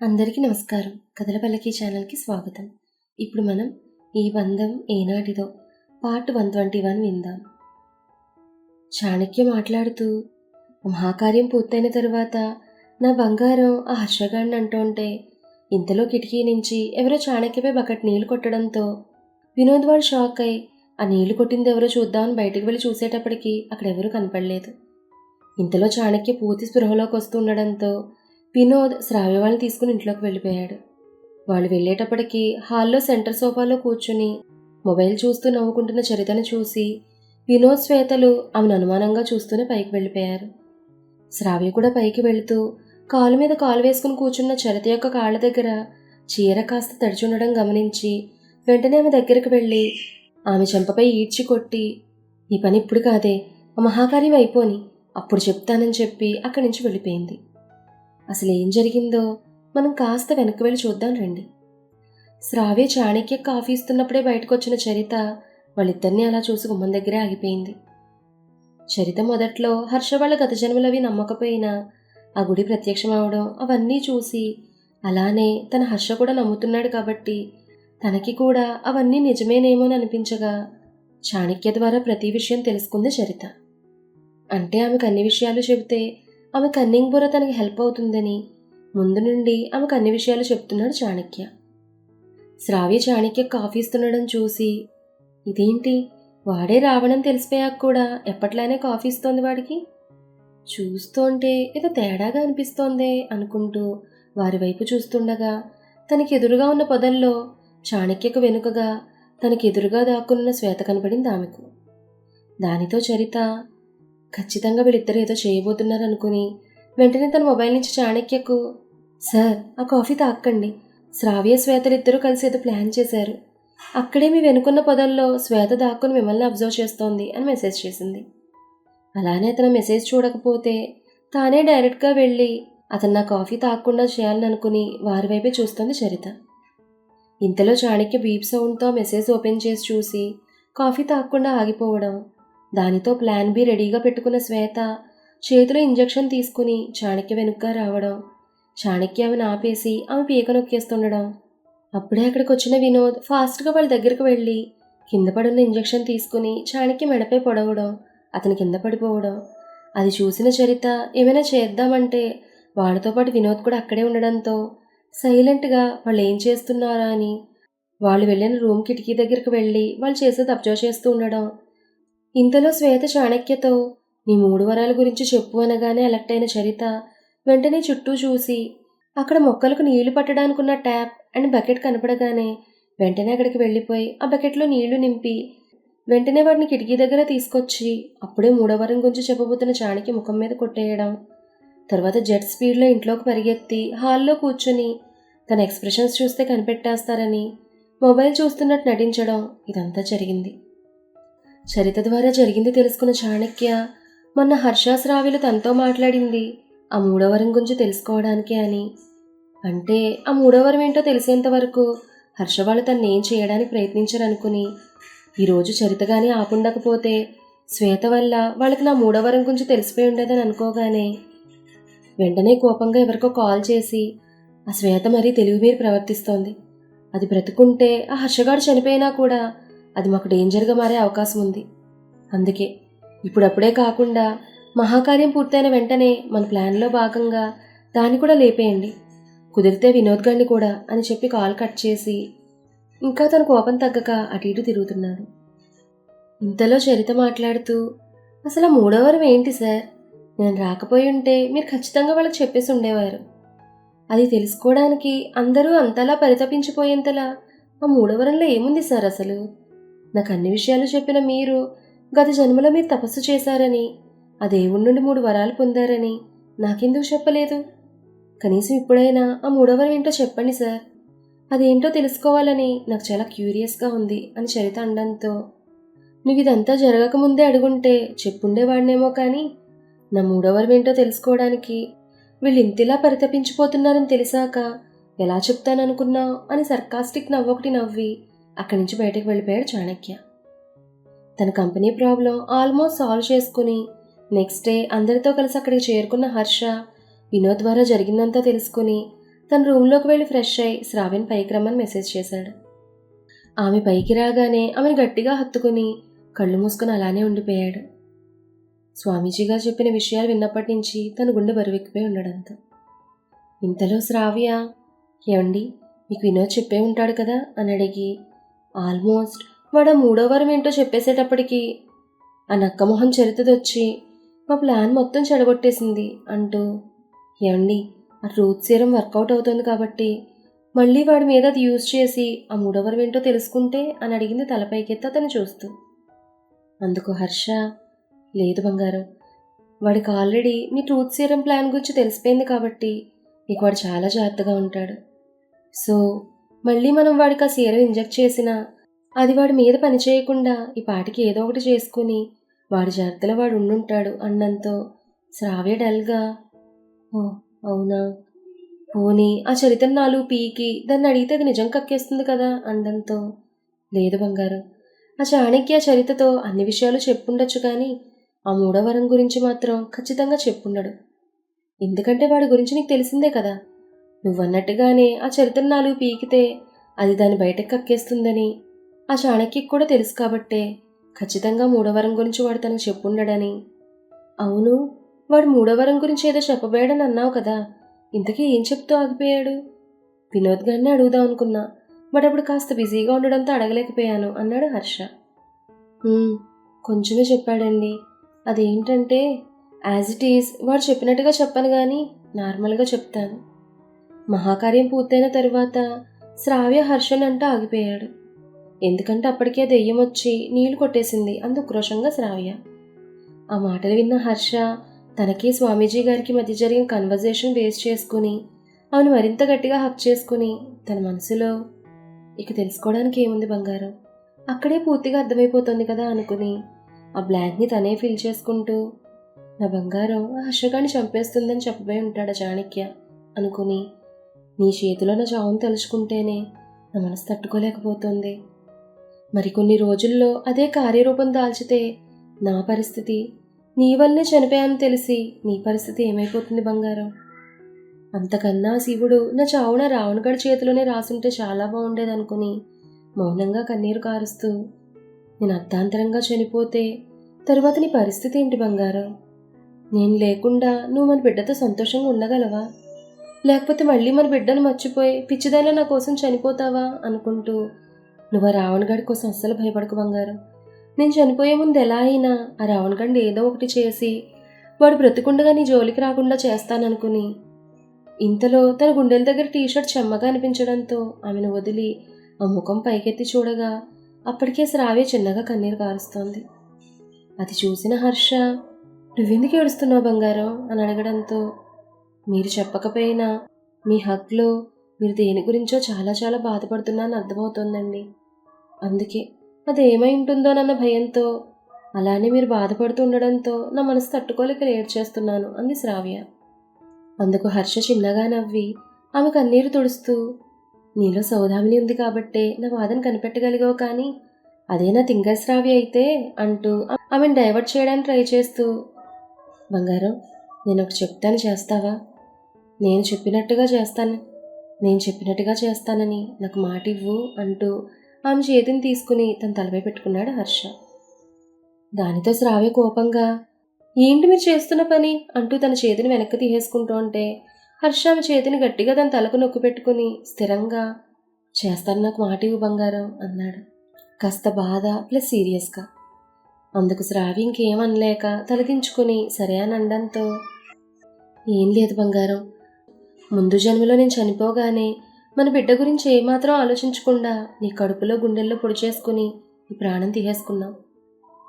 అందరికీ నమస్కారం. కథల పల్లకి ఛానల్కి స్వాగతం. ఇప్పుడు మనం ఈ బంధం ఏనాటిదో పార్ట్ వన్ ట్వంటీ వన్ విందాం. చాణక్య మాట్లాడుతూ మహాకార్యం పూర్తయిన తర్వాత నా బంగారం ఆ హర్షగాడిని అంటుంటే ఇంతలో కిటికీ నుంచి ఎవరో చాణక్యపై బకెట్ నీళ్ళు కొట్టడంతో వినోద్ వాడు షాక్ అయి ఆ నీళ్ళు కొట్టింది ఎవరో చూద్దామని బయటకు వెళ్ళి చూసేటప్పటికి అక్కడ ఎవరూ కనపడలేదు. ఇంతలో చాణక్య పూర్తి స్పృహలోకి వస్తుండడంతో వినోద్ శ్రావ్య వాళ్ళని తీసుకుని ఇంట్లోకి వెళ్ళిపోయాడు. వాళ్ళు వెళ్ళేటప్పటికి హాల్లో సెంటర్ సోఫాలో కూర్చుని మొబైల్ చూస్తూ నవ్వుకుంటున్న చరితను చూసి వినోద్ శ్వేతలు ఆమెను అనుమానంగా చూస్తూనే పైకి వెళ్ళిపోయారు. శ్రావ్య కూడా పైకి వెళుతూ కాలు మీద కాలు వేసుకుని కూర్చున్న చరిత యొక్క కాళ్ళ దగ్గర చీర కాస్త తడిచుండడం గమనించి వెంటనే ఆమె దగ్గరికి వెళ్ళి ఆమె చెంపపై ఈడ్చి కొట్టి ఈ పని ఇప్పుడు కాదే ఆ మహాకార్యం అయిపోని అప్పుడు చెప్తానని చెప్పి అక్కడి నుంచి వెళ్ళిపోయింది. అసలు ఏం జరిగిందో మనం కాస్త వెనక్కి వెళ్ళి చూద్దాం రండి. శ్రావ్య చాణక్య కాఫీ ఇస్తున్నప్పుడే బయటకు వచ్చిన చరిత వాళ్ళిద్దరిని అలా చూసి గుమ్మం దగ్గరే ఆగిపోయింది. చరిత మొదట్లో హర్ష వాళ్ళ గత జన్మలవి నమ్మకపోయినా ఆ గుడి ప్రత్యక్షమవడం అవన్నీ చూసి అలానే తన హర్ష కూడా నమ్ముతున్నాడు కాబట్టి తనకి కూడా అవన్నీ నిజమేనేమోని అనిపించగా చాణక్య ద్వారా ప్రతి విషయం తెలుసుకుంది చరిత. అంటే ఆమెకు అన్ని విషయాలు చెబితే ఆమె కన్నింగ్ బుర్ర తనకి హెల్ప్ అవుతుందని. ముందు నుండి ఆమెకు అన్ని విషయాలు చెప్తున్నాడు చాణక్య. శ్రావ్య చాణక్య కాఫీ ఇస్తుండడం చూసి ఇదేంటి? వాడే రావడం తెలిసిపోయాక కూడా ఎప్పట్లానే కాఫీ ఇస్తోంది వాడికి? చూస్తుంటే ఏదో తేడాగా అనిపిస్తోందే అనుకుంటూ వారి వైపు చూస్తుండగా తనకి ఎదురుగా ఉన్న పొదల్లో చాణక్యకు వెనుకగా తనకి ఎదురుగా దాక్కున్న శ్వేత కనపడింది ఆమెకు. దానితో చరిత ఖచ్చితంగా వీళ్ళిద్దరు ఏదో చేయబోతున్నారనుకుని వెంటనే తన మొబైల్ నుంచి చాణక్యకు సార్ ఆ కాఫీ తాక్కండి. శ్రావ్య శ్వేతలిద్దరూ కలిసి ఏదో ప్లాన్ చేశారు. అక్కడే మీ వెనుకున్న పొదల్లో శ్వేత దాక్కుని మిమ్మల్ని అబ్జర్వ్ చేస్తోంది అని మెసేజ్ చేసింది. అలానే అతను మెసేజ్ చూడకపోతే తానే డైరెక్ట్గా వెళ్ళి అతను నా కాఫీ తాగకుండా చేయాలని అనుకుని వారి వైపే చూస్తోంది చరిత. ఇంతలో చాణక్య బీప్ సౌండ్తో మెసేజ్ ఓపెన్ చేసి చూసి కాఫీ తాగకుండా ఆగిపోవడం దానితో ప్లాన్ బి రెడీగా పెట్టుకున్న శ్వేత చేతిలో ఇంజెక్షన్ తీసుకుని చాణక్య వెనుక రావడం. చాణక్య ఆమెను ఆపేసి ఆమె పీక నొక్కేస్తుండడం. అప్పుడే అక్కడికి వచ్చిన వినోద్ ఫాస్ట్గా వాళ్ళ దగ్గరికి వెళ్ళి కింద పడున్న ఇంజెక్షన్ తీసుకుని చాణక్య మెడపై పొడవడం అతని కింద పడిపోవడం. అది చూసిన చరిత ఏమైనా చేద్దామంటే వాళ్ళతో పాటు వినోద్ కూడా అక్కడే ఉండడంతో సైలెంట్గా వాళ్ళు ఏం చేస్తున్నారా అని వాళ్ళు వెళ్ళిన రూమ్ కిటికీ దగ్గరికి వెళ్ళి వాళ్ళు చేసేది అబ్జర్వ్ చేస్తూ ఉండడం. ఇంతలో శ్వేత చాణక్యతో నీ మూడు వరాల గురించి చెప్పు అనగానే అలర్ట్ అయిన చరిత వెంటనే చుట్టూ చూసి అక్కడ మొక్కలకు నీళ్ళు పట్టడానికి ఉన్న ట్యాప్ అండ్ బకెట్ కనపడగానే వెంటనే అక్కడికి వెళ్ళిపోయి ఆ బకెట్లో నీళ్ళు నింపి వెంటనే వాటిని కిటికీ దగ్గర తీసుకొచ్చి అప్పుడే మూడో వరం గురించి చెప్పబోతున్న చాణక్య ముఖం మీద కొట్టేయడం. తర్వాత జెట్ స్పీడ్లో ఇంట్లోకి పరిగెత్తి హాల్లో కూర్చుని తన ఎక్స్ప్రెషన్స్ చూస్తే కనిపెట్టేస్తారని మొబైల్ చూస్తున్నట్టు నటించడం ఇదంతా జరిగింది. చరిత ద్వారా జరిగింది తెలుసుకున్న చాణక్య మొన్న హర్షాశ్రావ్యులు తనతో మాట్లాడింది ఆ మూడవరం గురించి తెలుసుకోవడానికే అని. అంటే ఆ మూడవరం ఏంటో తెలిసేంత వరకు హర్ష వాళ్ళు ఏం చేయడానికి ప్రయత్నించరనుకుని ఈరోజు చరితగానే ఆపుండకపోతే శ్వేత వల్ల వాళ్ళకి నా మూడవరం గురించి తెలిసిపోయి ఉండేదని అనుకోగానే వెంటనే కోపంగా ఎవరికో కాల్ చేసి ఆ శ్వేత మరీ తెలివి మీరు ప్రవర్తిస్తోంది. అది బ్రతుకుంటే ఆ హర్షగాడు చనిపోయినా కూడా అది మాకు డేంజర్గా మారే అవకాశం ఉంది. అందుకే ఇప్పుడప్పుడే కాకుండా మహాకార్యం పూర్తయిన వెంటనే మన ప్లాన్లో భాగంగా దాన్ని కూడా లేపేయండి. కుదిరితే వినోద్ గారిని కూడా అని చెప్పి కాల్ కట్ చేసి ఇంకా తన కోపం తగ్గక అటు ఇటు తిరుగుతున్నాడు. ఇంతలో చరిత మాట్లాడుతూ అసలు ఆ మూడో ఏంటి సార్? నేను రాకపోయి ఉంటే మీరు ఖచ్చితంగా వాళ్ళకి చెప్పేసి ఉండేవారు. అది తెలుసుకోవడానికి అందరూ అంతలా పరితపించిపోయేంతలా ఆ మూడవరంలో ఏముంది సార్ అసలు? నాకు అన్ని విషయాలు చెప్పిన మీరు గత జన్మలో మీరు తపస్సు చేశారని ఆ దేవుడి నుండి మూడు వరాలు పొందారని నాకెందుకు చెప్పలేదు? కనీసం ఇప్పుడైనా ఆ మూడవరం ఏంటో చెప్పండి సార్. అదేంటో తెలుసుకోవాలని నాకు చాలా క్యూరియస్గా ఉంది అని చరిత అనడంతో నువ్వు ఇదంతా జరగకముందే అడుగుంటే చెప్పుండేవాడినేమో కానీ నా మూడవరం ఏంటో తెలుసుకోవడానికి వీళ్ళు ఇంతలా పరితపించిపోతున్నారని తెలిసాక ఎలా చెప్తాననుకున్నావు? అని సర్కాస్టిక్ నవ్వొకటి నవ్వి అక్కడి నుంచి బయటకు వెళ్ళిపోయాడు చాణక్య. తన కంపెనీ ప్రాబ్లం ఆల్మోస్ట్ సాల్వ్ చేసుకుని నెక్స్ట్ డే అందరితో కలిసి అక్కడికి చేరుకున్న హర్ష వినోద్ ద్వారా జరిగిందంతా తెలుసుకుని తన రూమ్లోకి వెళ్ళి ఫ్రెష్ అయి శ్రావ్యని పైకి రమ్మని మెసేజ్ చేశాడు. ఆమె పైకి రాగానే ఆమెను గట్టిగా హత్తుకుని కళ్ళు మూసుకొని అలానే ఉండిపోయాడు. స్వామీజీగా చెప్పిన విషయాలు విన్నప్పటి నుంచి తన గుండె బరువెక్కిపోయి ఉన్నాడంతా ఇంతలో శ్రావ్య ఏమండి? మీకు వినోద్ చెప్పే ఉంటాడు కదా? అని అడిగి ఆల్మోస్ట్ వాడు ఆ మూడో వారం ఏంటో చెప్పేసేటప్పటికి. ఆ నక్కమొహం చెరుతుదొచ్చి మా ప్లాన్ మొత్తం చెడగొట్టేసింది అంటూ ఏమండి ఆ ట్రూత్ సీరం వర్కౌట్ అవుతుంది కాబట్టి మళ్ళీ వాడి మీద అది యూజ్ చేసి ఆ మూడో ఏంటో తెలుసుకుంటే అని అడిగింది తలపైకెత్తి అతను చూస్తూ. అందుకు హర్ష లేదు బంగారం వాడికి ఆల్రెడీ మీ ట్రూత్ సీరం ప్లాన్ గురించి తెలిసిపోయింది కాబట్టి మీకు వాడు చాలా జాగ్రత్తగా ఉంటాడు. సో మళ్ళీ మనం వాడికి ఆ సీరం ఇంజెక్ట్ చేసినా అది వాడి మీద పని చేయకుండా ఈ పాటికి ఏదో ఒకటి చేసుకుని వాడి జాగ్రత్తలో వాడు ఉండుంటాడు అన్నంతో. శ్రావ్య డల్గా ఓ అవునా? పోనీ ఆ చరిత్ర నాలుగు పీకి దాన్ని అడిగితే అది నిజం కక్కేస్తుంది కదా? అండంతో లేదు బంగారం ఆ చాణక్య చరితతో అన్ని విషయాలు చెప్పుండొచ్చు కానీ ఆ మూడో వరం గురించి మాత్రం ఖచ్చితంగా చెప్పుండడు. ఎందుకంటే వాడి గురించి నీకు తెలిసిందే కదా. నువ్వన్నట్టుగానే ఆ చరిత్ర నాలుగు పీకితే అది దాన్ని బయటకు కక్కేస్తుందని. ఆ చాణక్యకి కూడా తెలుసు కాబట్టే ఖచ్చితంగా మూడవరం గురించి వాడు తనకు చెప్పుండడని. అవును వాడు మూడవరం గురించి ఏదో చెప్పబోయాడని అన్నావు కదా ఇంతకీ ఏం చెప్తూ ఆగిపోయాడు? వినోద్ గారిని అడుగుదాం అనుకున్నా బట్ అప్పుడు కాస్త బిజీగా ఉండడంతో అడగలేకపోయాను అన్నాడు హర్ష. కొంచెమే చెప్పాడండి. అదేంటంటే యాజ్ ఇట్ ఈజ్ వాడు చెప్పినట్టుగా చెప్పను కానీ నార్మల్గా చెప్తాను. మహాకార్యం పూర్తయిన తరువాత శ్రావ్య హర్షన్ అంట ఆగిపోయాడు. ఎందుకంటే అప్పటికే దెయ్యం వచ్చి నీళ్ళు కొట్టేసింది అందు ఉక్రోషంగా శ్రావ్య. ఆ మాటలు విన్న హర్ష తనకి స్వామీజీ గారికి మధ్య జరిగిన కన్వర్జేషన్ బేస్ చేసుకుని ఆమెను మరింత గట్టిగా హక్ చేసుకుని తన మనసులో ఇక తెలుసుకోవడానికి ఏముంది బంగారం? అక్కడే పూర్తిగా అర్థమైపోతుంది కదా అనుకుని ఆ బ్లాంక్ని తనే ఫిల్ చేసుకుంటూ నా బంగారం ఆ హర్షగాన్ని చంపేస్తుందని చెప్పబోయి ఉంటాడు చాణక్య? అనుకుని నీ చేతిలో నా చావును తలుచుకుంటేనే నా మనసు తట్టుకోలేకపోతుంది. మరికొన్ని రోజుల్లో అదే కార్యరూపం దాల్చితే నా పరిస్థితి నీ వల్లే చనిపోయాను తెలిసి నీ పరిస్థితి ఏమైపోతుంది బంగారం? అంతకన్నా శివుడు నా చావున రావణగడి చేతిలోనే రాసుంటే చాలా బాగుండేదనుకుని మౌనంగా కన్నీరు కారుస్తూ నేను అర్ధాంతరంగా చనిపోతే తరువాత నీ పరిస్థితి ఏంటి బంగారం? నేను లేకుండా నువ్వు మన బిడ్డతో సంతోషంగా ఉండగలవా? లేకపోతే మళ్ళీ మన బిడ్డను మర్చిపోయి పిచ్చిదానిలో నా కోసం చనిపోతావా అనుకుంటూ నువ్వు ఆ రావణగాడి కోసం అస్సలు భయపడకు బంగారం. నేను చనిపోయే ముందు ఎలా అయినా ఆ రావణగండి ఏదో ఒకటి చేసి వాడు బ్రతికుండగా నీ జోలికి రాకుండా చేస్తాననుకుని ఇంతలో తన గుండెల దగ్గర టీషర్ట్ చెమ్మగా అనిపించడంతో ఆమెను వదిలి ఆ ముఖం పైకెత్తి చూడగా అప్పటికే శ్రావ్య చిన్నగా కన్నీరు కారుస్తోంది. అది చూసిన హర్ష నువ్వెందుకు ఏడుస్తున్నావు బంగారం? అని అడగడంతో మీరు చెప్పకపోయినా మీ హక్లో మీరు దేని గురించో చాలా చాలా బాధపడుతున్నాను అర్థమవుతోందండి. అందుకే అది ఏమై ఉంటుందోనన్న భయంతో అలానే మీరు బాధపడుతూ ఉండడంతో నా మనసు తట్టుకోలేక ఏడ్చేస్తున్నాను అంది శ్రావ్య. అందుకు హర్ష చిన్నగా నవ్వి ఆమె కన్నీరు తుడుస్తూ నీలో సౌదామిని ఉంది కాబట్టే నా వాదన కనిపెట్టగలిగావు కానీ అదే నా తింగర్ అయితే అంటూ ఆమెను డైవర్ట్ చేయడానికి ట్రై చేస్తూ బంగారం నేను ఒక చెప్తాను చేస్తావా? నేను చెప్పినట్టుగా చేస్తాను. నేను చెప్పినట్టుగా చేస్తానని నాకు మాట ఇవ్వు అంటూ ఆమె చేతిని తీసుకుని తన తలపై పెట్టుకున్నాడు హర్ష. దానితో శ్రావ్య కోపంగా ఏంటి మీరు చేస్తున్న పని? అంటూ తన చేతిని వెనక్కి తీసేసుకుంటూ ఉంటే హర్ష ఆమె చేతిని గట్టిగా తన తలకు నొక్కి పెట్టుకుని స్థిరంగా చేస్తాను నాకు మాట ఇవ్వు బంగారం అన్నాడు. కాస్త బాధ ప్లస్ సీరియస్గా. అందుకు శ్రావ్య ఇంకేం అనలేక తలదించుకుని సరే అని అనడంతో ఏం లేదు బంగారం ముందు జన్మలో నేను చనిపోగానే మన బిడ్డ గురించి ఏమాత్రం ఆలోచించకుండా నీ కడుపులో గుండెల్లో పొడి చేసుకుని ఈ ప్రాణం తీసేసుకున్నాం.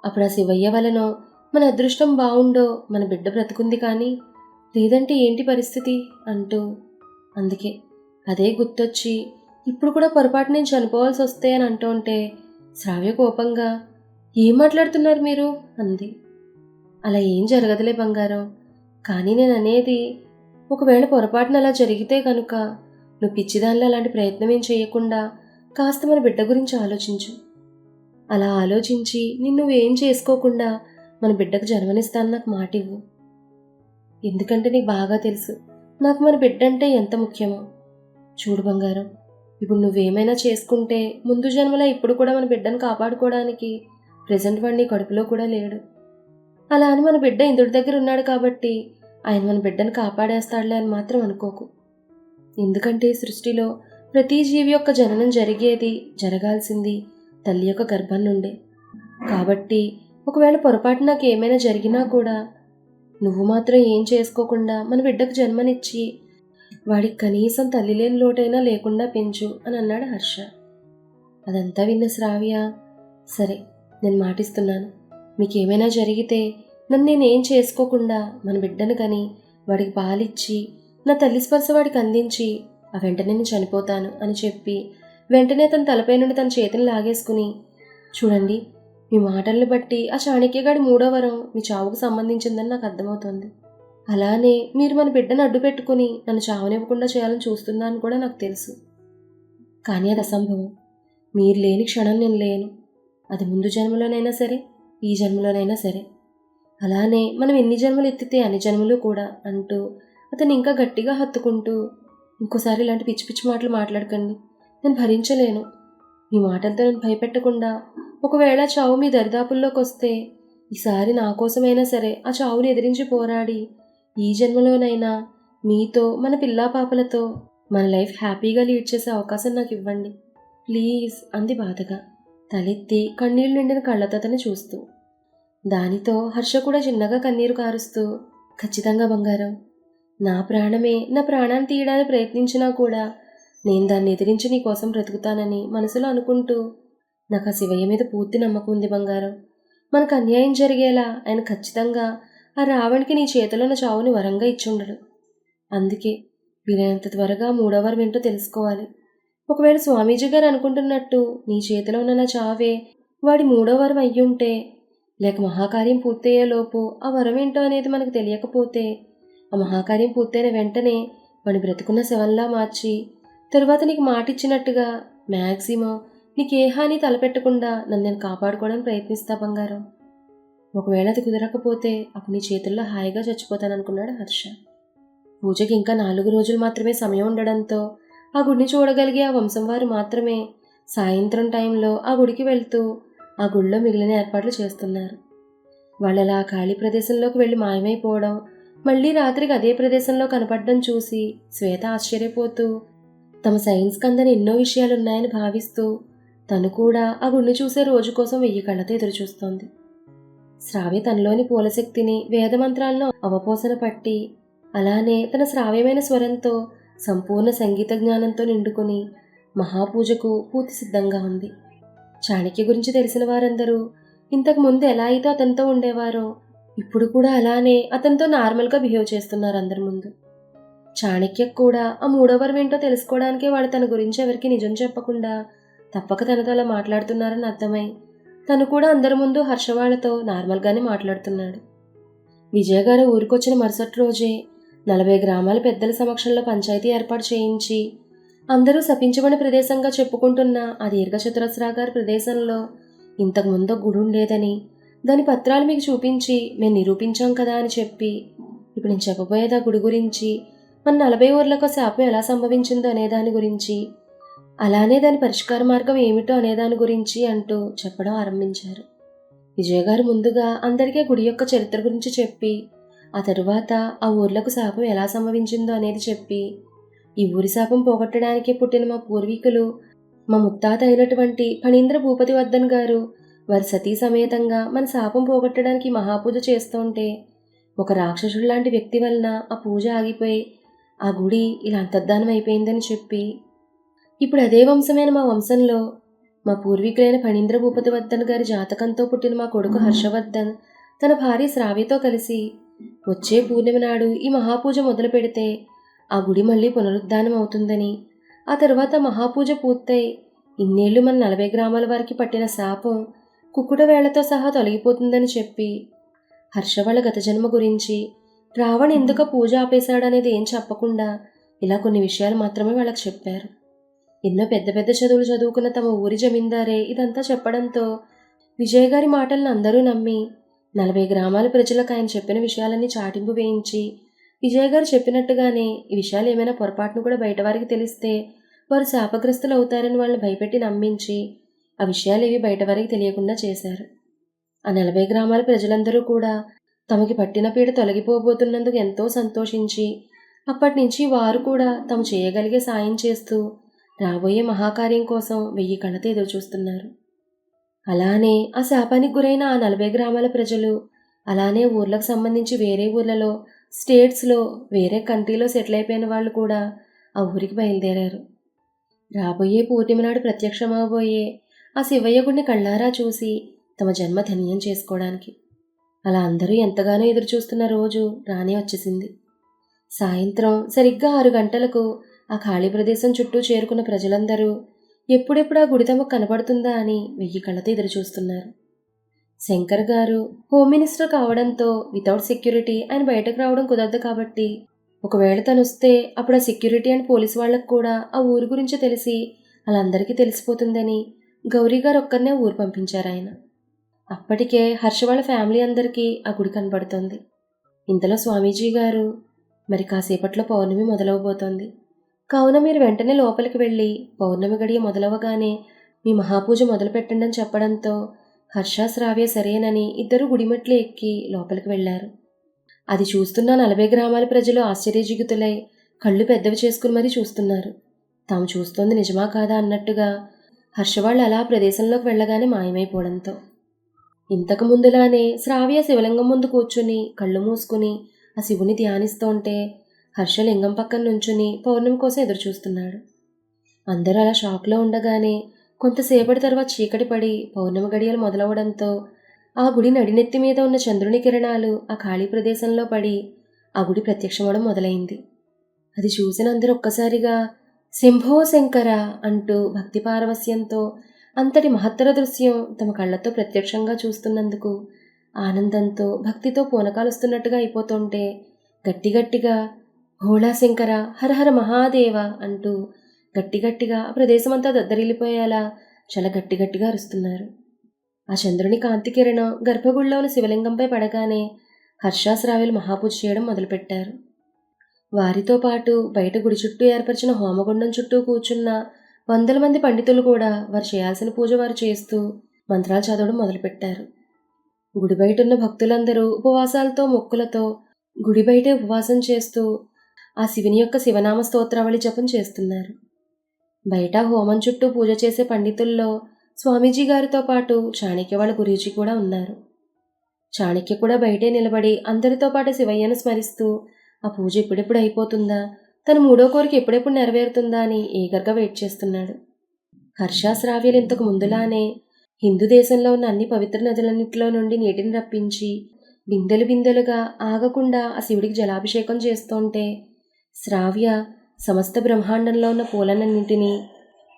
అప్పుడు ఆ శివయ్య వలనో మన అదృష్టం బాగుండో మన బిడ్డ బ్రతుకుంది కానీ లేదంటే ఏంటి పరిస్థితి అంటూ అందుకే అదే గుర్తొచ్చి ఇప్పుడు కూడా పొరపాటు నేను చనిపోవాల్సి వస్తే అని అంటూ ఉంటే శ్రావ్య కోపంగా ఏం మాట్లాడుతున్నారు మీరు? అంది. అలా ఏం జరగదులే బంగారం. కానీ నేను అనేది ఒకవేళ పొరపాటున అలా జరిగితే కనుక నువ్వు పిచ్చిదానిలో అలాంటి ప్రయత్నం ఏం చేయకుండా కాస్త మన బిడ్డ గురించి ఆలోచించు. అలా ఆలోచించి నిన్ను ఏం చేసుకోకుండా మన బిడ్డకు జన్మనిస్తాను నాకు మాట ఇవ్వు ఎందుకంటే నీకు బాగా తెలుసు నాకు మన బిడ్డ అంటే ఎంత ముఖ్యమో. చూడు బంగారం ఇప్పుడు నువ్వేమైనా చేసుకుంటే ముందు జన్మలో ఇప్పుడు కూడా మన బిడ్డను కాపాడుకోవడానికి ప్రజెంట్ వాడిని కడుపులో కూడా లేడు. అలా అని మన బిడ్డ ఇందుడి దగ్గర ఉన్నాడు కాబట్టి ఆయన మన బిడ్డను కాపాడేస్తాడులే అని మాత్రం అనుకోకు. ఎందుకంటే సృష్టిలో ప్రతి జీవి యొక్క జననం జరిగేది జరగాల్సింది తల్లి యొక్క గర్భం నుండే. కాబట్టి ఒకవేళ పొరపాటు నాకు ఏమైనా జరిగినా కూడా నువ్వు మాత్రం ఏం చేసుకోకుండా మన బిడ్డకు జన్మనిచ్చి వాడికి కనీసం తల్లి లేని లోటైనా లేకుండా పెంచు అని అన్నాడు హర్ష. అదంతా విన్న శ్రావ్య సరే నేను మాటిస్తున్నాను. మీకేమైనా జరిగితే నన్ను నేనేం చేసుకోకుండా మన బిడ్డను కని వాడికి పాలిచ్చి నా తల్లి స్పర్శ వాడికి అందించి ఆ వెంటనే నేను చనిపోతాను అని చెప్పి వెంటనే తన తలపై నుండి తన చేతిని లాగేసుకుని చూడండి మీ మాటల్ని బట్టి ఆ చాణక్యగాడి మూడో వరం మీ చావుకు సంబంధించిందని నాకు అర్థమవుతుంది. అలానే మీరు మన బిడ్డను అడ్డు పెట్టుకుని నన్ను చావనివ్వకుండా చేయాలని చూస్తున్నాను కూడా నాకు తెలుసు. కానీ అది అసంభవం. మీరు లేని క్షణం నేను లేను. అది ముందు జన్మలోనైనా సరే ఈ జన్మలోనైనా సరే. అలానే మనం ఎన్ని జన్మలు ఎత్తితే అన్ని జన్మలు కూడా అంటూ అతను ఇంకా గట్టిగా హత్తుకుంటూ ఇంకోసారి ఇలాంటి పిచ్చి పిచ్చి మాటలు మాట్లాడకండి. నేను భరించలేను. మీ మాటలతో నేను భయపెట్టకుండా ఒకవేళ చావు మీ దరిదాపుల్లోకి వస్తే ఈసారి నా కోసమైనా సరే ఆ చావుని ఎదిరించి పోరాడి ఈ జన్మలోనైనా మీతో మన పిల్లా పాపలతో మన లైఫ్ హ్యాపీగా లీడ్ చేసే అవకాశం నాకు ఇవ్వండి. ప్లీజ్ అంది బాధగా. తలెత్తి కన్నీళ్ళు నిండిన కళ్ళతో అతను చూస్తూ. దానితో హర్ష కూడా చిన్నగా కన్నీరు కారుస్తూ ఖచ్చితంగా బంగారం. నా ప్రాణమే నా ప్రాణాన్ని తీయడానికి ప్రయత్నించినా కూడా నేను దాన్ని ఎదిరించి నీ కోసం బ్రతుకుతానని మనసులో అనుకుంటూ నాకు ఆ శివయ్య మీద పూర్తి నమ్మకం ఉంది బంగారం. మనకు అన్యాయం జరిగేలా ఆయన ఖచ్చితంగా ఆ రావణ్కి నీ చేతిలో నా చావుని వరంగా ఇచ్చుండడు. అందుకే వీలైనంత త్వరగా మూడో వరం ఏంటో తెలుసుకోవాలి. ఒకవేళ స్వామీజీ గారు అనుకుంటున్నట్టు నీ చేతిలో ఉన్న నా చావే వాడి మూడో వరం అయ్యుంటే లేక మహాకార్యం పూర్తయ్యేలోపు ఆ వరం ఏంటో అనేది మనకు తెలియకపోతే ఆ మహాకార్యం పూర్తయిన వెంటనే వాడిని బ్రతుకున్న శవంలా మార్చి తరువాత నీకు మాట ఇచ్చినట్టుగా మ్యాక్సిమం నీకు ఏ హాని తలపెట్టకుండా నన్ను నేను కాపాడుకోవడానికి ప్రయత్నిస్తా బంగారం. ఒకవేళ అది కుదరకపోతే అప్పుడు నీ చేతుల్లో హాయిగా చచ్చిపోతాననుకున్నాడు హర్ష. పూజకి ఇంకా నాలుగు రోజులు మాత్రమే సమయం ఉండడంతో ఆ గుడిని చూడగలిగే ఆ వంశం వారు మాత్రమే సాయంత్రం టైంలో ఆ గుడికి వెళ్తూ ఆ గుడిలో మిగిలిన ఏర్పాట్లు చేస్తున్నారు. వాళ్ళలా ఆ ఖాళీ ప్రదేశంలోకి వెళ్ళి మాయమైపోవడం మళ్ళీ రాత్రికి అదే ప్రదేశంలో కనపడడం చూసి శ్వేత ఆశ్చర్యపోతూ తమ సైన్స్ కందని ఎన్నో విషయాలున్నాయని భావిస్తూ తను కూడా ఆ గుడిని చూసే రోజు కోసం వెయ్యి కళ్ళతో ఎదురుచూస్తోంది. శ్రావ్య తనలోని పూలశక్తిని వేదమంత్రాలను అవపోసన పట్టి అలానే తన శ్రావ్యమైన స్వరంతో సంపూర్ణ సంగీత జ్ఞానంతో నిండుకుని మహాపూజకు పూర్తి సిద్ధంగా ఉంది. చాణక్య గురించి తెలిసిన వారందరూ ఇంతకు ముందు ఎలా అయితే అతనితో ఉండేవారో ఇప్పుడు కూడా అలానే అతనితో నార్మల్గా బిహేవ్ చేస్తున్నారు అందరి ముందు. చాణక్య కూడా ఆ మూడో వరం ఏంటో తెలుసుకోవడానికే వాడు తన గురించి ఎవరికి నిజం చెప్పకుండా తప్పక తనతో అలా మాట్లాడుతున్నారని అర్థమై తను కూడా అందరి ముందు హర్షవాళ్ళతో నార్మల్గానే మాట్లాడుతున్నాడు. విజయ గారు ఊరికొచ్చిన మరుసటి రోజే నలభై గ్రామాల పెద్దల సమక్షంలో పంచాయతీ ఏర్పాటు చేయించి అందరూ శపించబడిన ప్రదేశంగా చెప్పుకుంటున్న ఆ దీర్ఘచతురస్రాగార ప్రదేశంలో ఇంతకుముందు ఒక గుడి ఉండేదని దాని పత్రాలు మీకు చూపించి మేము నిరూపించాం కదా అని చెప్పి ఇప్పుడు నేను చెప్పబోయేది ఆ గుడి గురించి మన నలభై ఊర్లకు శాపం ఎలా సంభవించిందో అనే దాని గురించి అలానే దాని పరిష్కార మార్గం ఏమిటో అనే దాని గురించి అంటూ చెప్పడం ఆరంభించారు. విజయ్ గారు ముందుగా అందరికీ గుడి యొక్క చరిత్ర గురించి చెప్పి ఆ తరువాత ఆ ఊర్లకు శాపం ఎలా సంభవించిందో అనేది చెప్పి ఈ ఊరి శాపం పోగొట్టడానికే పుట్టిన మా పూర్వీకులు మా ముత్తాత అయినటువంటి ఫణీంద్ర భూపతి వర్ధన్ గారు వారి సతీ సమేతంగా మన శాపం పోగొట్టడానికి మహాపూజ చేస్తుంటే ఒక రాక్షసుడు లాంటి వ్యక్తి వలన ఆ పూజ ఆగిపోయి ఆ గుడి ఇలా అంతర్ధానం అయిపోయిందని చెప్పి ఇప్పుడు అదే వంశమైన మా వంశంలో మా పూర్వీకులైన ఫణీంద్ర భూపతి వర్ధన్ గారి జాతకంతో పుట్టిన మా కొడుకు హర్షవర్ధన్ తన భార్య శ్రావ్యతో కలిసి వచ్చే పూర్ణిమ నాడు ఈ మహాపూజ మొదలు పెడితే ఆ గుడి మళ్ళీ పునరుద్ధానం అవుతుందని. ఆ తర్వాత మహాపూజ పూర్తయి. ఇన్నేళ్ళు మన నలభై గ్రామాల వారికి పట్టిన శాపం కుక్కుడ వేళ్ళతో సహా తొలగిపోతుందని చెప్పి. హర్షవాళ్ళ గత జన్మ గురించి రావణ్ ఎందుకు పూజ ఆపేశాడనేది ఏం చెప్పకుండా ఇలా కొన్ని విషయాలు మాత్రమే వాళ్ళకి చెప్పారు. ఎన్నో పెద్ద పెద్ద చదువులు చదువుకున్న తమ ఊరి జమీందారే ఇదంతా చెప్పడంతో విజయ్ గారి మాటలను అందరూ నమ్మి నలభై గ్రామాల ప్రజలకు ఆయన చెప్పిన విషయాలన్నీ చాటింపు వేయించి విజయ్ గారు చెప్పినట్టుగానే ఈ విషయాలు ఏమైనా పొరపాటును కూడా బయట వారికి తెలిస్తే వారు శాపగ్రస్తులు అవుతారని వాళ్ళని భయపెట్టి నమ్మించి ఆ విషయాలు ఏవి బయట వారికి తెలియకుండా చేశారు. ఆ నలభై గ్రామాల ప్రజలందరూ కూడా తమకి పట్టిన పీడ తొలగిపోబోతున్నందుకు ఎంతో సంతోషించి అప్పటి నుంచి వారు కూడా తాము చేయగలిగే సాయం చేస్తూ రాబోయే మహాకార్యం కోసం వెయ్యి కళ్ళతో ఎదురు చూస్తున్నారు. అలానే ఆ శాపానికి గురైన ఆ నలభై గ్రామాల ప్రజలు అలానే ఊర్లకు సంబంధించి వేరే ఊర్లలో స్టేట్స్లో వేరే కంట్రీలో సెటిల్ అయిపోయిన వాళ్ళు కూడా ఆ ఊరికి బయలుదేరారు. రాబోయే పూర్ణిమ నాడు ప్రత్యక్షమవబోయే ఆ శివయ్య గుడిని కళ్ళారా చూసి తమ జన్మ ధన్యం చేసుకోవడానికి. అలా అందరూ ఎంతగానో ఎదురు చూస్తున్న రోజు రానే వచ్చేసింది. సాయంత్రం సరిగ్గా ఆరు గంటలకు ఆ ఖాళీ ప్రదేశం చుట్టూ చేరుకున్న ప్రజలందరూ ఎప్పుడెప్పుడు ఆ గుడి తమకు కనబడుతుందా అని వెయ్యి కళ్ళతో ఎదురు చూస్తున్నారు శంకర్ గారు హోమ్ మినిస్టర్ కావడంతో వితౌట్ సెక్యూరిటీ ఆయన బయటకు రావడం కుదరదు కాబట్టి. ఒకవేళ తను వస్తే అప్పుడు ఆ సెక్యూరిటీ అండ్ పోలీస్ వాళ్ళకు కూడా ఆ ఊరి గురించి తెలిసి వాళ్ళందరికీ తెలిసిపోతుందని గౌరీ గారు ఒక్కరినే ఊరు పంపించారు ఆయన. అప్పటికే హర్ష వాళ్ళ ఫ్యామిలీ అందరికీ ఆ గుడి కనబడుతుంది. ఇంతలో స్వామీజీ గారు మరి కాసేపట్లో పౌర్ణమి మొదలవబోతోంది. కావున మీరు వెంటనే లోపలికి వెళ్ళి పౌర్ణమి గడియ మొదలవగానే మీ మహాపూజ మొదలు పెట్టండి అని చెప్పడంతో హర్ష శ్రావ్య సరేనని ఇద్దరు గుడిమెట్లు ఎక్కి లోపలికి వెళ్ళారు. అది చూస్తున్న నలభై గ్రామాల ప్రజలు ఆశ్చర్యజిగుతులై కళ్ళు పెద్దవి చేసుకుని మరీ చూస్తున్నారు. తాము చూస్తోంది నిజమా కాదా అన్నట్టుగా హర్ష వాళ్ళు అలా ప్రదేశంలోకి వెళ్ళగానే మాయమైపోవడంతో. ఇంతకు ముందులానే శ్రావ్య శివలింగం ముందు కూర్చుని కళ్ళు మూసుకుని ఆ శివుని ధ్యానిస్తుంటే హర్ష లింగం పక్కన నుంచుని పౌర్ణమి కోసం ఎదురు చూస్తున్నాడు అందరూ అలా షాక్లో ఉండగానే కొంతసేపటి తర్వాత చీకటి పడి పౌర్ణమి గడియలు మొదలవడంతో ఆ గుడి నడినెత్తి మీద ఉన్న చంద్రుని కిరణాలు ఆ ఖాళీ ప్రదేశంలో పడి ఆ గుడి ప్రత్యక్షమవడం మొదలైంది. అది చూసిన అందరూ ఒక్కసారిగా శంభో శంకర అంటూ భక్తి పారవస్యంతో అంతటి మహత్తర దృశ్యం తమ కళ్ళతో ప్రత్యక్షంగా చూస్తున్నందుకు ఆనందంతో భక్తితో పూనకాలుస్తున్నట్టుగా అయిపోతుంటే గట్టి గట్టిగా శంకర హరహర మహాదేవ అంటూ గట్టి గట్టిగా ఆ ప్రదేశమంతా దద్దరిల్లిపోయేలా చాలా గట్టి గట్టిగా అరుస్తున్నారు. ఆ చంద్రుని కాంతి కిరణం గర్భగుడిలో ఉన్న శివలింగంపై పడగానే హర్షాశ్రావ్యులు మహాపూజ చేయడం మొదలుపెట్టారు. వారితో పాటు బయట గుడి చుట్టూ ఏర్పరిచిన హోమగుండం చుట్టూ కూర్చున్న వందల మంది పండితులు కూడా వారు చేయాల్సిన పూజ వారు చేస్తూ మంత్రాలు చదవడం మొదలుపెట్టారు. గుడి బయట ఉన్న భక్తులందరూ ఉపవాసాలతో మొక్కులతో గుడి బయటే ఉపవాసం చేస్తూ ఆ శివుని యొక్క శివనామ స్తోత్రావళి జపం చేస్తున్నారు. బయట హోమం చుట్టూ పూజ చేసే పండితుల్లో స్వామీజీ గారితో పాటు చాణక్య వాళ్ళ గురూజీ కూడా ఉన్నారు. చాణక్య కూడా బయటే నిలబడి అందరితో పాటు శివయ్యను స్మరిస్తూ ఆ పూజ ఎప్పుడెప్పుడు అయిపోతుందా? తన మూడో కోరిక ఎప్పుడెప్పుడు నెరవేరుతుందా? అని ఈగర్గా వెయిట్ చేస్తున్నాడు. హర్షాశ్రావ్యులు ఇంతకు ముందులానే హిందూ దేశంలో ఉన్న అన్ని పవిత్ర నదులన్నింటిలో నుండి నీటిని రప్పించి బిందెలు బిందెలుగా ఆగకుండా ఆ శివుడికి జలాభిషేకం చేస్తుంటే శ్రావ్య సమస్త బ్రహ్మాండంలో ఉన్న పూలన్నింటినీ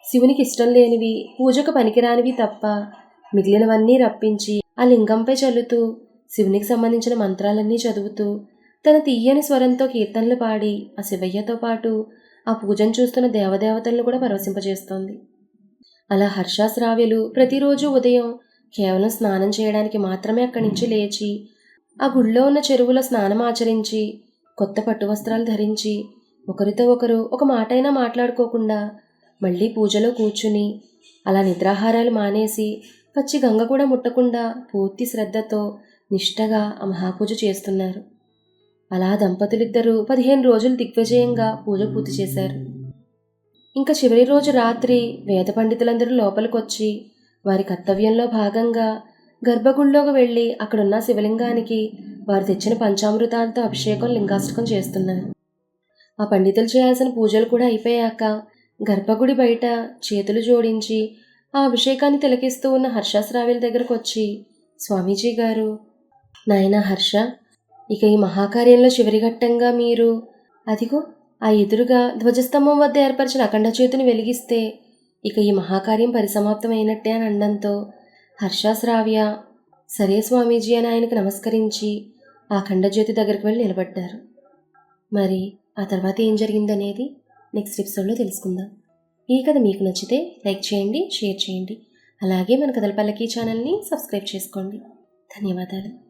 శివునికి ఇష్టం లేనివి పూజకు పనికిరానివి తప్ప మిగిలినవన్నీ రప్పించి ఆ లింగంపై చల్లుతూ శివునికి సంబంధించిన మంత్రాలన్నీ చదువుతూ తన తీయని స్వరంతో కీర్తనలు పాడి ఆ శివయ్యతో పాటు ఆ పూజను చూస్తున్న దేవదేవతలను కూడా పరవశింపజేస్తోంది. అలా హర్షాశ్రావ్యులు ప్రతిరోజు ఉదయం కేవలం స్నానం చేయడానికి మాత్రమే అక్కడి నుంచి లేచి ఆ గుళ్ళో ఉన్న చెరువులో స్నానం ఆచరించి కొత్త పట్టు వస్త్రాలు ధరించి ఒకరితో ఒకరు ఒక మాటైనా మాట్లాడుకోకుండా మళ్ళీ పూజలో కూర్చుని అలా నిద్రాహారాలు మానేసి పచ్చి గంగ కూడా ముట్టకుండా పూర్తి శ్రద్ధతో నిష్టగా ఆ మహాపూజ చేస్తున్నారు. అలా దంపతులిద్దరూ పదిహేను రోజులు దిగ్విజయంగా పూజ పూర్తి చేశారు. ఇంకా చివరి రోజు రాత్రి వేద పండితులందరూ లోపలికొచ్చి వారి కర్తవ్యంలో భాగంగా గర్భగుడిలోకి వెళ్ళి అక్కడున్న శివలింగానికి వారు తెచ్చిన పంచామృతాలతో అభిషేకం లింగాష్టకం చేస్తున్నారు. ఆ పండితులు చేయాల్సిన పూజలు కూడా అయిపోయాక గర్భగుడి బయట చేతులు జోడించి ఆ అభిషేకాన్ని తిలకిస్తూ ఉన్న హర్షశ్రావ్యుల దగ్గరకు వచ్చి స్వామీజీ గారు నాయన హర్ష ఇక ఈ మహాకార్యంలో చివరిఘట్టంగా మీరు అదిగో ఆ ఎదురుగా ధ్వజస్తంభం వద్ద ఏర్పరిచిన అఖండ చేతిని వెలిగిస్తే ఇక ఈ మహాకార్యం పరిసమాప్తమైనట్టే అని అనడంతో హర్షశ్రావ్య సరే స్వామీజీ అని ఆయనకు నమస్కరించి ఆ అఖండ జ్యోతి దగ్గరికి వెళ్ళి నిలబడ్డారు. మరి ఆ తర్వాత ఏం జరిగిందనేది నెక్స్ట్ ఎపిసోడ్లో తెలుసుకుందాం. ఈ కథ మీకు నచ్చితే లైక్ చేయండి షేర్ చేయండి. అలాగే మన కథల పల్లకి ఛానల్ని సబ్స్క్రైబ్ చేసుకోండి. ధన్యవాదాలు.